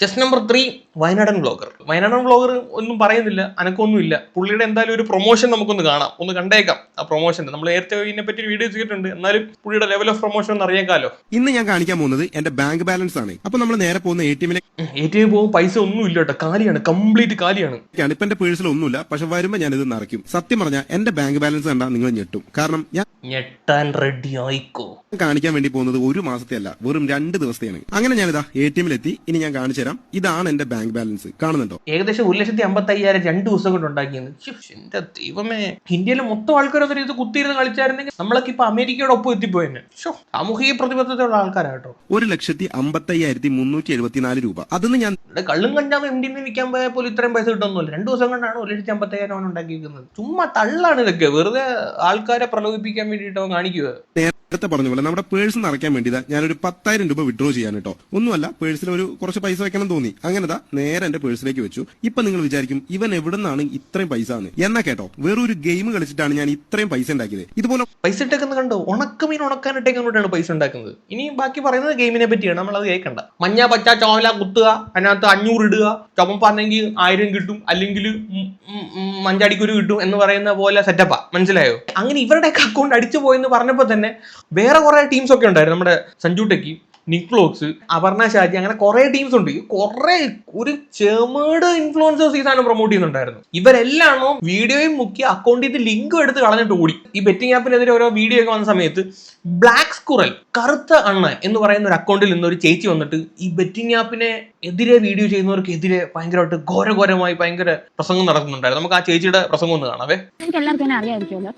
chest number three Wayanadan blogger Wayanadan blogger ഒന്നും പറയുന്നില്ല അനക്കൊന്നും ഇല്ല പുള്ളിയുടെ എന്തായാലും ഒരു പ്രൊമോഷൻ നമുക്കൊന്ന് കാണാം. ഒന്ന് കണ്ടേക്കാം ആ പ്രൊമോഷൻ നമ്മൾ നേരത്തെ ഇതിനെ പറ്റി വീഡിയോ ചെയ്തിട്ടുണ്ട്. എന്നാലും പുള്ളിയുടെ ലെവൽ ഓഫ് പ്രൊമോഷൻ ഒന്ന് അറിയേക്കാലോ. ഇന്ന് ഞാൻ കാണിക്കാൻ പോകുന്നത് എന്റെ ബാങ്ക് ബാലൻസ് ആണ്. അപ്പൊ നമ്മൾ നേരെ പോകുന്ന A T A T M പോകുമ്പോൾ പൈസ ഒന്നും ഇല്ല കേട്ടോ. കാലിയാണ് കംപ്ലീറ്റ് കാലിയാണ്. ഇപ്പൊ എന്റെ പേഴ്സിൽ ഒന്നുമില്ല. പക്ഷെ വരുമ്പോ ഞാൻ ഇത് നിറയ്ക്കും. സത്യം പറഞ്ഞാൽ എന്റെ ബാങ്ക് ബാലൻസ് കണ്ടാൽ നിങ്ങൾ ഞെട്ടും. കാരണം ഞാൻ ഞെട്ടാൻ റെഡി ആയിക്കോ. കാണിക്കാൻ വേണ്ടി പോകുന്നത് ഒരു മാസത്തെ അല്ല വെറും രണ്ട് ദിവസത്തെയാണ്. അങ്ങനെ ഞാനിതാ എ ടി എമ്മിലെത്തി ഇനി ഞാൻ കാണിച്ചു തരാം. ഇതാണ് എന്റെ ബാങ്ക് ബാലൻസ് കാണുന്നുണ്ടോ? ഏകദേശം ഒരു ലക്ഷത്തി അമ്പത്തി അയ്യായിരം രണ്ട് ദിവസം കൊണ്ട് ഉണ്ടാക്കിയത് ശ്ശോ, എന്റെ ദൈവമേ. ഇന്ത്യയിലെ മൊത്തം ആൾക്കാർ അതൊരു ഇത് കുത്തിയിരുന്ന് കളിച്ചായിരുന്നെങ്കിൽ നമ്മളൊക്കെ ഇപ്പൊ അമേരിക്കയുടെ ഒപ്പം എത്തിപ്പോയെന്നെ സാമൂഹിക പ്രതിബദ്ധതയുള്ള ആൾക്കാരാട്ടോ. ഒരു ലക്ഷത്തി അമ്പത്തി അയ്യായിരത്തി മുന്നൂറ്റി എഴുപത്തിനാല് രൂപ. അതിന് ഞാൻ കള്ളും കഞ്ചാവും എം ഡി വിൽക്കാൻ പോയാൽ പോലും ഇത്രയും പൈസ കിട്ടുന്നില്ല രണ്ടു ദിവസം കൊണ്ടാണ് ഒരു ലക്ഷത്തി അമ്പത്തി അയ്യായിരം ഉണ്ടാക്കിയിരിക്കുന്നത്. ചുമ്മാ തള്ളാണ് ഇതൊക്കെ. വെറുതെ ആൾക്കാരെ പ്രലോഭിപ്പിക്കാൻ വേണ്ടിയിട്ട് കാണിക്കുക നേരത്തെ പറഞ്ഞ പോലെ നമ്മുടെ പേഴ്സ് നിറയ്ക്കാൻ വേണ്ടിതാ ഞാനൊരു പത്തായിരം രൂപ വിഡ്രോ ചെയ്യാൻ കേട്ടോ ഒന്നുമല്ല പേഴ്സിൽ ഒരു കുറച്ച് പൈസ വെക്കണം തോന്നി. അങ്ങനെതാ നേരെ എന്റെ പേഴ്സിലേക്ക് വെച്ചു. ഇപ്പൊ നിങ്ങൾ വിചാരിക്കും ഇവൻ എവിടെ നിന്നാണ് ഇത്രയും പൈസ എന്ന് എന്നാ കേട്ടോ വേറൊരു ഗെയിം കളിച്ചിട്ടാണ് ഞാൻ ഇത്രയും പൈസ ഉണ്ടാക്കിയത്. ഇതുപോലെ പൈസ ഇട്ടേക്കുന്നത് കണ്ടോ? ഉണക്കമീൻ ഉണക്കാനിട്ടേക്കൊണ്ടാണ് പൈസ ഉണ്ടാക്കുന്നത്. ഇനി ബാക്കി പറയുന്നത് ഗെയിമിനെ പറ്റിയാണ്. നമ്മൾ അത് കേൾക്കണ്ട. മഞ്ഞ പച്ച ചോല കുത്തുക അതിനകത്ത് അഞ്ഞൂറ് ഇടുക ചുമപ്പാണെങ്കിൽ ആയിരം കിട്ടും അല്ലെങ്കിൽ മഞ്ചാടിക്കുരു കിട്ടും എന്ന് പറയുന്ന പോലെ സെറ്റപ്പാ മനസ്സിലായോ? അങ്ങനെ ഇവരുടെ അക്കൗണ്ട് അടിച്ചു പോയെന്ന് പറഞ്ഞപ്പോൾ തന്നെ വേറെ കുറെ ടീംസ് ഒക്കെ ഉണ്ടായിരുന്നു. നമ്മുടെ സഞ്ജു ടെക്കി നിക്ലോക്സ് അപർണ ഷാജി അങ്ങനെ കുറെ ടീംസ് ഉണ്ട്. കുറെ ഒരു ചെമേട് ഇൻഫ്ലുവൻസേഴ്സ് ഈ സാധനം പ്രൊമോട്ട് ചെയ്യുന്നുണ്ടായിരുന്നു. ഇവരെല്ലാണോ വീഡിയോയും മുക്കി അക്കൗണ്ടിൽ ലിങ്കും എടുത്ത് കളഞ്ഞിട്ട് ഓടി. ഈ ബെറ്റിംഗ് ആപ്പിനെതിരെ ഓരോ വീഡിയോ ഒക്കെ വന്ന സമയത്ത് ബ്ലാക്ക് സ്കുറൽ കറുത്ത അണ്ണ എന്ന് പറയുന്ന ഒരു അക്കൗണ്ടിൽ നിന്ന് ഒരു ചേച്ചി വന്നിട്ട് ഈ ബെറ്റിംഗ് ആപ്പിനെ എതിരെ വീഡിയോ ചെയ്യുന്നവർക്കെതിരെ ഭയങ്കരമായിട്ട് ഘോരഘോരമായി ഭയങ്കര പ്രസംഗം നടക്കുന്നുണ്ടായിരുന്നു. നമുക്ക് ആ ചേച്ചിയുടെ പ്രസംഗം ഒന്ന് കാണാവേ. എനിക്ക് എല്ലാവർക്കും തന്നെ അറിയാമായിരിക്കുമല്ലോ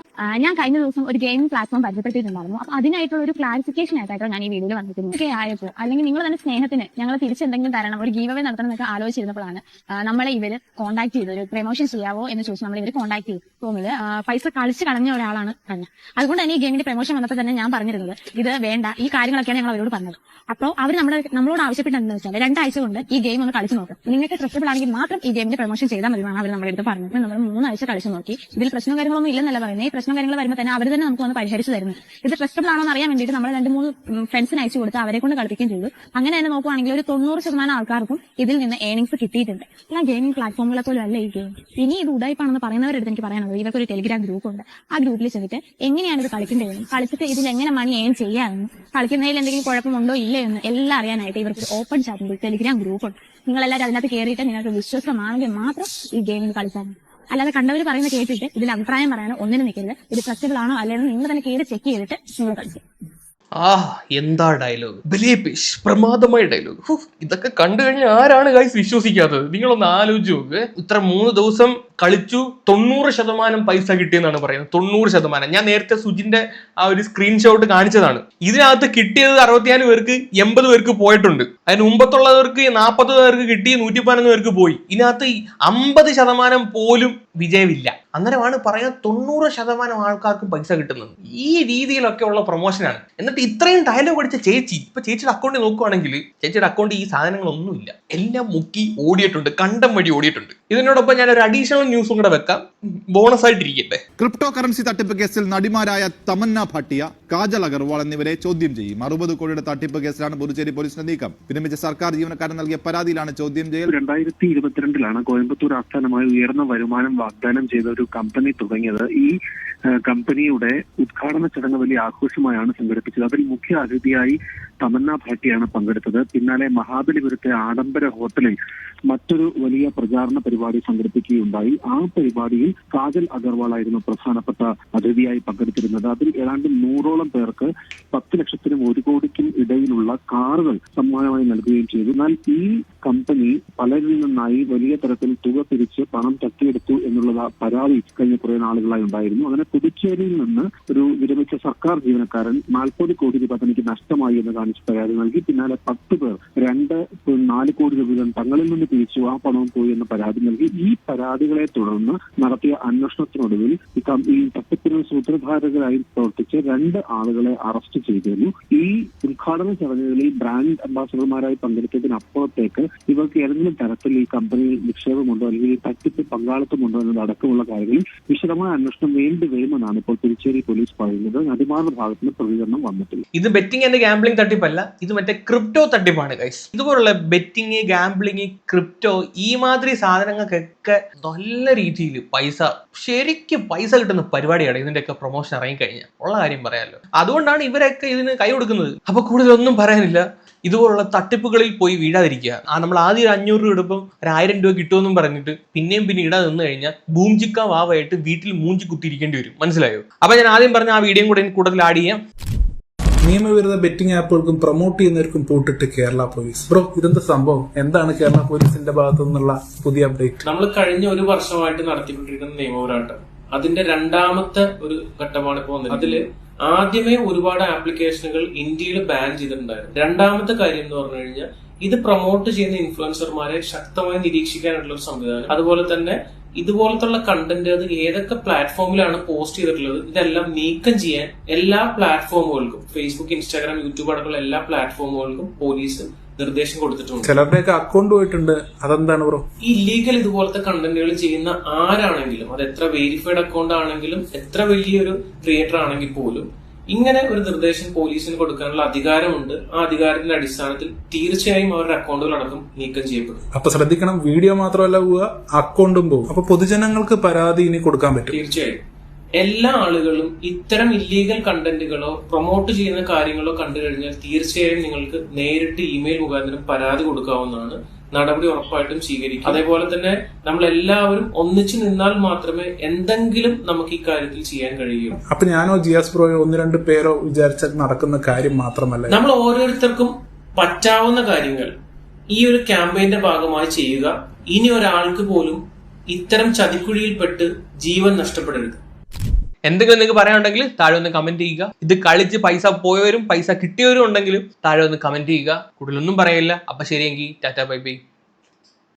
ഞാൻ കഴിഞ്ഞ ദിവസം ഒരു ഗെയിമിംഗ് പ്ലാറ്റ്ഫോം പരിചയപ്പെടുത്തിയിട്ടുണ്ടായിരുന്നു അപ്പൊ അതിനായിട്ടുള്ള ഒരു ക്ലാരിഫിക്കേഷൻ ആയിട്ടാണ് ഞാൻ ഈ വീഡിയോയിൽ വന്നിരിക്കുന്നത്. ഒക്കെ ആയപ്പോൾ അല്ലെങ്കിൽ നിങ്ങൾ തന്നെ സ്നേഹത്തിന് ഞങ്ങൾ തിരിച്ചെന്തെങ്കിലും തരണം ഒരു ഗീവ് അവേ നടത്തണം എന്നൊക്കെ ആലോചിച്ചിരുന്നപ്പോഴാണ് നമ്മളെ ഇവർ കോൺടാക്ട് ചെയ്തത്. ഒരു പ്രൊമോഷൻ ചെയ്യാവോ എന്ന് ചോദിച്ചു നമ്മൾ ഇവർ കോൺടാക്ട് ചെയ്തു. റൂമിൽ പൈസ കളിച്ച് കളഞ്ഞ ഒരാളാണ് തന്നെ അതുകൊണ്ട് തന്നെ ഈ ഗെയിമിന്റെ പ്രൊമോഷൻ വന്നപ്പോൾ തന്നെ ഞാൻ പറഞ്ഞിരുന്നത് ഇത് വേണ്ട ഈ കാര്യങ്ങളൊക്കെയാണ് ഞങ്ങൾ അവരോട് പറഞ്ഞത്. അപ്പോൾ അവർ നമ്മുടെ നമ്മളോട് ആവശ്യപ്പെട്ടെന്ന് വെച്ചാൽ രണ്ടാഴ്ച കൊണ്ട് ഈ ഗെയിം ഒന്ന് കളിച്ചു നോക്കും. നിങ്ങൾക്ക് ട്രസ്റ്റബിൾ ആണെങ്കിൽ മാത്രം ഈ ഗെയിമിന്റെ പ്രൊമോഷൻ ചെയ്താൽ മതി അവർ നമ്മുടെ അടുത്ത് പറഞ്ഞത്. നമ്മൾ മൂന്നാഴ്ച കളിച്ചു നോക്കി. ഇതിൽ പ്രശ്നം കാര്യങ്ങളൊന്നും ഇല്ലെന്നല്ല പറയുന്നത്. ഈ പ്രശ്നം കാര്യങ്ങൾ വരുമ്പോൾ തന്നെ അവർ തന്നെ നമുക്ക് വന്ന് പരിഹരിച്ചു തരുന്നു. ഇത് ട്രസ്റ്റബിൾ ആണോ എന്ന് അറിയാൻ വേണ്ടിയിട്ട് നമ്മൾ രണ്ട് മൂന്ന് ഫ്രണ്ട്സിന് അയച്ചു കൊടുത്ത് അവരെ കൊണ്ട് കളിപ്പിക്കുകയും ചെയ്തു. അങ്ങനെ തന്നെ നോക്കുവാണെങ്കിൽ ഒരു തൊണ്ണൂറ് ശതമാനം ആൾക്കാർക്കും ഇതിൽ നിന്ന് ഏണിങ്സ് കിട്ടിയിട്ടുണ്ട്. എല്ലാ ഗെയിമിംഗ് പ്ലാറ്റ്ഫോമുകളെ പോലും അല്ല ഈ ഗെയിം ഇനി ഇത് ഉടായ്പാണെന്ന് പറയുന്നവരുടെ എനിക്ക് പറയാനുള്ളത്. ഇവർക്ക് ഒരു ടെലിഗ്രാം ഗ്രൂപ്പ് ഉണ്ട്. ആ ഗ്രൂപ്പിൽ ചെന്നിട്ട് എങ്ങനെയാണ് ഇത് കളിക്കേണ്ടത് കളിച്ചിട്ട് ഇതിൽ എങ്ങനെ മണി ഏൺ ചെയ്യാമെന്ന് കളിക്കുന്നതിൽ എന്തെങ്കിലും കുഴപ്പമുണ്ടോ? ഇല്ലേ എന്ന് എല്ലാം അറിയാനായിട്ട് ഇവർക്ക് ഓപ്പൺ ചാറ്റ് ടെലിഗ്രാം ഗ്രൂപ്പ് ഉണ്ട്. നിങ്ങളെല്ലാവരും അതിനകത്ത് കയറിയിട്ട് നിങ്ങൾക്ക് വിശ്വസമാണെങ്കിൽ മാത്രം ഈ ഗെയിമിൽ കളിച്ചാൽ അല്ലാതെ കണ്ടവർ പറയുന്ന കേട്ടിട്ട് ഇതിൽ അഭിപ്രായം പറയാനോ ഒന്നിനും നിൽക്കരുത്. ഇത് ഫ്ലെക്സിബിൾ ആണോ അല്ലെങ്കിൽ നിങ്ങൾ തന്നെ കയറി ചെക്ക് ചെയ്തിട്ട് നിങ്ങൾ കളിക്കും ആ എന്താ ഡയലോഗ് ബലേപേഷ് പ്രമാദമായ ഡയലോഗ് ഇതൊക്കെ കണ്ടു കഴിഞ്ഞാൽ ആരാണ് ഗൈസ് വിശ്വസിക്കാത്തത്? നിങ്ങളൊന്ന് ആലോചിച്ച് നോക്ക്. ഇത്ര മൂന്ന് ദിവസം കളിച്ചു തൊണ്ണൂറ് ശതമാനം പൈസ കിട്ടിയെന്നാണ് പറയുന്നത്. തൊണ്ണൂറ് ശതമാനം. ഞാൻ നേരത്തെ സുജിന്റെ ആ ഒരു സ്ക്രീൻഷോട്ട് കാണിച്ചതാണ്. ഇതിനകത്ത് കിട്ടിയത് അറുപത്തിനാല് പേർക്ക് എൺപത് പേർക്ക് പോയിട്ടുണ്ട്. അതിന് മുമ്പത്തുള്ളവർക്ക് നാൽപ്പത് പേർക്ക് കിട്ടി നൂറ്റി പതിനൊന്ന് പേർക്ക് പോയി. ഇതിനകത്ത് അമ്പത് ശതമാനം പോലും വിജയമില്ല. അന്നേരമാണ് പറയാൻ തൊണ്ണൂറ് ശതമാനം ആൾക്കാർക്കും പൈസ കിട്ടുന്നത്. ഈ രീതിയിലൊക്കെ ഉള്ള പ്രൊമോഷനാണ് എന്നിട്ട് ഇത്രയും ഡയലോഗ് അടിച്ച ചേച്ചി ഇപ്പൊ ചേച്ചിയുടെ അക്കൗണ്ടിൽ നോക്കുവാണെങ്കിൽ ചേച്ചിയുടെ അക്കൗണ്ടിൽ ഈ സാധനങ്ങളൊന്നുമില്ല എല്ലാം മുക്കി ഓടിയിട്ടുണ്ട് കണ്ടം വഴി ഓടിയിട്ടുണ്ട്. ഇതിനോടൊപ്പം ഞാൻ ഒരു അഡീഷണൽ ന്യൂസും കൂടെ വെക്കാം. ബോണസ് ആയിട്ടിരിക്കട്ടെ. ക്രിപ്റ്റോ കറൻസി തട്ടിപ്പ് കേസിൽ നടിമാരായ തമന്ന ഭാട്ടിയ കാജൽ അഗർവാൾ എന്നിവരെ ചോദ്യം ചെയ്യും. അറുപത് കോടിയുടെ തട്ടിപ്പ് കേസിലാണ് പുതുച്ചേരി പോലീസിന്റെ നീക്കം. വിരമിച്ച സർക്കാർ ജീവനക്കാരൻ നൽകിയ പരാതിയിലാണ് ചോദ്യം ചെയ്യൽ. രണ്ടായിരത്തി ഇരുപത്തിരണ്ടിലാണ് കോയമ്പത്തൂർ ആസ്ഥാനമായി ഉയർന്ന വരുമാനം വാഗ്ദാനം ചെയ്ത ഒരു കമ്പനി തുടങ്ങിയത് ഈ കമ്പനിയുടെ ഉദ്ഘാടന ചടങ്ങ് വലിയ ആഘോഷമായാണ് സംഘടിപ്പിച്ചത്. അതിൽ മുഖ്യ അതിഥിയായി തമന്ന ഭാട്ടിയാണ് പങ്കെടുത്തത്. പിന്നാലെ മഹാബലിപുരത്തെ ആഡംബര ഹോട്ടലിൽ മറ്റൊരു വലിയ പ്രചാരണ പരിപാടി സംഘടിപ്പിക്കുകയുണ്ടായി. ആ പരിപാടിയിൽ കാജൽ അഗർവാൾ ആയിരുന്നു പ്രധാനപ്പെട്ട അതിഥിയായി പങ്കെടുത്തിരുന്നത്. അതിൽ ഏതാണ്ട് നൂറോളം പേർക്ക് പത്ത് ലക്ഷത്തിനും ഒരു കോടിക്കും ഇടയിലുള്ള കാറുകൾ സമ്മാനമായി നൽകുകയും ചെയ്തു. എന്നാൽ ഈ കമ്പനി പലരിൽ നിന്നായി വലിയ തരത്തിൽ തുക പിരിച്ച് പണം തട്ടിയെടുത്തു എന്നുള്ള പരാതി കഴിഞ്ഞ കുറെ നാളുകളായി ഉണ്ടായിരുന്നു. അങ്ങനെ പുതുച്ചേരിയിൽ നിന്ന് ഒരു വിരമിച്ച സർക്കാർ ജീവനക്കാരൻ നാൽപ്പത് കോടി രൂപ തനിക്ക് നഷ്ടമായി എന്ന് കാണിച്ച് പരാതി നൽകി. പിന്നാലെ പത്ത് പേർ രണ്ട് നാല് കോടി രൂപ വീതം തങ്ങളിൽ നിന്ന് പിരിച്ചു ആ പണവും പോയി എന്ന് പരാതി നൽകി. ഈ പരാതികളെ തുടർന്ന് നടത്തിയ അന്വേഷണത്തിനൊടുവിൽ ഈ തട്ടിപ്പിന് സൂത്രധാരകരായി പ്രവർത്തിച്ച് രണ്ട് ആളുകളെ അറസ്റ്റ് ചെയ്തിരുന്നു. ഈ ഉദ്ഘാടന ചടങ്ങുകളിൽ ബ്രാൻഡ് അംബാസഡർമാരായി പങ്കെടുത്തതിനപ്പുറത്തേക്ക് ഇവർക്ക് ഏതെങ്കിലും തരത്തിൽ ഈ കമ്പനിയിൽ നിക്ഷേപമുണ്ടോ അല്ലെങ്കിൽ ഈ തട്ടിപ്പ് പങ്കാളിത്തമുണ്ടോ എന്നത് അടക്കമുള്ള കാര്യങ്ങളിൽ വിശദമായ അന്വേഷണം വേണ്ടി വരുമെന്നാണ് ഇപ്പോൾ പുതുച്ചേരി പോലീസ് പറയുന്നത്. നടിമാരുടെ ഭാഗത്ത് നിന്ന് പ്രതികരണം വന്നിട്ടില്ല. ഇത് ബെറ്റിംഗ് ആൻഡ് ഗാംബ്ലിംഗ് തട്ടിപ്പല്ല. ഇത് മറ്റേ ക്രിപ്റ്റോ തട്ടിപ്പാണ് ഗൈസ് ഇതുപോലുള്ള ബെറ്റിംഗ് ഗാംബ്ലിംഗ് ക്രിപ്റ്റോ ഈ മാതിരി സാധനങ്ങൾക്കൊക്കെ നല്ല രീതിയിൽ പൈസ ശരിക്കും പൈസ കിട്ടുന്ന പരിപാടിയാണ് ഇതിന്റെയൊക്കെ പ്രൊമോഷൻ ഇറങ്ങിക്കഴിഞ്ഞാൽ. ഉള്ള കാര്യം പറയാമല്ലോ അതുകൊണ്ടാണ് ഇവരൊക്കെ ഇതിന് കൈ കൊടുക്കുന്നത്. അപ്പൊ കൂടുതലൊന്നും പറയാനില്ല. ഇതുപോലുള്ള തട്ടിപ്പുകളിൽ പോയി വീഴാതിരിക്കുക. ആ നമ്മൾ ആദ്യം ഒരു അഞ്ഞൂറ് രൂപ ഇടുമ്പോൾ ഒരു ആയിരം രൂപ കിട്ടുമെന്നും പറഞ്ഞിട്ട് പിന്നെയും പിന്നെ ഇടാതെ നിന്ന് കഴിഞ്ഞാൽ ബൂംജിക്ക വാവായിട്ട് വീട്ടിൽ മൂഞ്ചി കുത്തിയിരിക്കേണ്ടി വരും. മനസ്സിലായോ? അപ്പൊ ഞാൻ ആദ്യം പറഞ്ഞ ആ വീഡിയോയും കൂടെ കൂടുതൽ ആഡ് ചെയ്യാം. നിയമവിരുദ്ധ ബെറ്റിംഗ് ആപ്പുകൾക്കും പ്രൊമോട്ട് ചെയ്യുന്നവർക്കും പൂട്ടിട്ട് കേരള പോലീസ്. ബ്രോ ഇതെന്താ സംഭവം? എന്താണ് കേരള പോലീസിന്റെ ഭാഗത്തു നിന്നുള്ള പുതിയ അപ്ഡേറ്റ്? നമ്മൾ കഴിഞ്ഞ ഒരു വർഷമായിട്ട് നടത്തിക്കൊണ്ടിരിക്കുന്ന നിയമപോരാട്ടം അതിന്റെ രണ്ടാമത്തെ ഒരു ഘട്ടമാണ് ഇപ്പോൾ വന്നത് അതിൽ ആദ്യമേ ഒരുപാട് ആപ്ലിക്കേഷനുകൾ ഇന്ത്യയിൽ ബാൻ ചെയ്തിട്ടുണ്ടായിരുന്നു. രണ്ടാമത്തെ കാര്യം എന്ന് പറഞ്ഞു കഴിഞ്ഞാൽ ഇത് പ്രൊമോട്ട് ചെയ്യുന്ന ഇൻഫ്ലുവൻസർമാരെ ശക്തമായി നിരീക്ഷിക്കാനുള്ള ഒരു സംവിധാനം. അതുപോലെ തന്നെ ഇതുപോലത്തുള്ള കണ്ടന്റ് അത് ഏതൊക്കെ പ്ലാറ്റ്ഫോമിലാണ് പോസ്റ്റ് ചെയ്തിട്ടുള്ളത് ഇതെല്ലാം നീക്കം ചെയ്യാൻ എല്ലാ പ്ലാറ്റ്ഫോമുകൾക്കും ഫേസ്ബുക്ക് ഇൻസ്റ്റാഗ്രാം യൂട്യൂബ് അടക്കമുള്ള എല്ലാ പ്ലാറ്റ്ഫോമുകൾക്കും പോലീസ് നിർദ്ദേശം കൊടുത്തിട്ടുണ്ട്. ചിലരുടെയൊക്കെ അക്കൗണ്ട് പോയിട്ടുണ്ട്. അതെന്താണ് ബ്രോ ഈ ലീഗൽ ഇതുപോലത്തെ കണ്ടന്റുകൾ ചെയ്യുന്ന ആരാണെങ്കിലും അത് എത്ര വെരിഫൈഡ് അക്കൗണ്ട് ആണെങ്കിലും എത്ര വലിയൊരു ക്രിയേറ്റർ ആണെങ്കിൽ പോലും ഇങ്ങനെ ഒരു നിർദ്ദേശം പോലീസിന് കൊടുക്കാനുള്ള അധികാരമുണ്ട്. ആ അധികാരത്തിന്റെ അടിസ്ഥാനത്തിൽ തീർച്ചയായും അവരുടെ അക്കൗണ്ടുകൾ അടക്കം നീക്കം ചെയ്യപ്പെടും. അപ്പൊ ശ്രദ്ധിക്കണം വീഡിയോ മാത്രമല്ല പോവുക അക്കൗണ്ടും പോകും അപ്പൊ പൊതുജനങ്ങൾക്ക് പരാതി ഇനി കൊടുക്കാൻ പറ്റും. തീർച്ചയായും. എല്ലാ ആളുകളും ഇത്തരം ഇല്ലീഗൽ കണ്ടന്റുകളോ പ്രൊമോട്ട് ചെയ്യുന്ന കാര്യങ്ങളോ കണ്ടു കഴിഞ്ഞാൽ തീർച്ചയായും നിങ്ങൾക്ക് നേരിട്ട് ഇമെയിൽ മുഖാന്തരം പരാതി കൊടുക്കാവുന്നതാണ്. നടപടി ഉറപ്പായിട്ടും സ്വീകരിക്കും അതേപോലെ തന്നെ നമ്മൾ എല്ലാവരും ഒന്നിച്ചു നിന്നാൽ മാത്രമേ എന്തെങ്കിലും നമുക്ക് ഈ കാര്യത്തിൽ ചെയ്യാൻ കഴിയൂ. അപ്പൊ ഞാനോ ജിയാസ് പ്രോയോ ഒന്ന് രണ്ട് പേരോ വിചാരിച്ചാൽ നടക്കുന്ന കാര്യം മാത്രമല്ല. നമ്മൾ ഓരോരുത്തർക്കും പറ്റാവുന്ന കാര്യങ്ങൾ ഈ ഒരു ക്യാമ്പയിന്റെ ഭാഗമായി ചെയ്യുക. ഇനി ഒരാൾക്ക് പോലും ഇത്തരം ചതിക്കുഴിയിൽപ്പെട്ട് ജീവൻ നഷ്ടപ്പെടരുത്. എന്തെങ്കിലും നിങ്ങൾക്ക് പറയാനുണ്ടെങ്കിൽ താഴെ ഒന്ന് കമന്റ് ചെയ്യുക. ഇത് കളിച്ച് പൈസ പോയവരും പൈസ കിട്ടിയവരും ഉണ്ടെങ്കിലും താഴെ ഒന്ന് കമന്റ് ചെയ്യുക. കൂടുതലൊന്നും പറയില്ല അപ്പൊ ശരിയെങ്കിൽ ടാറ്റ ബൈ ബൈ.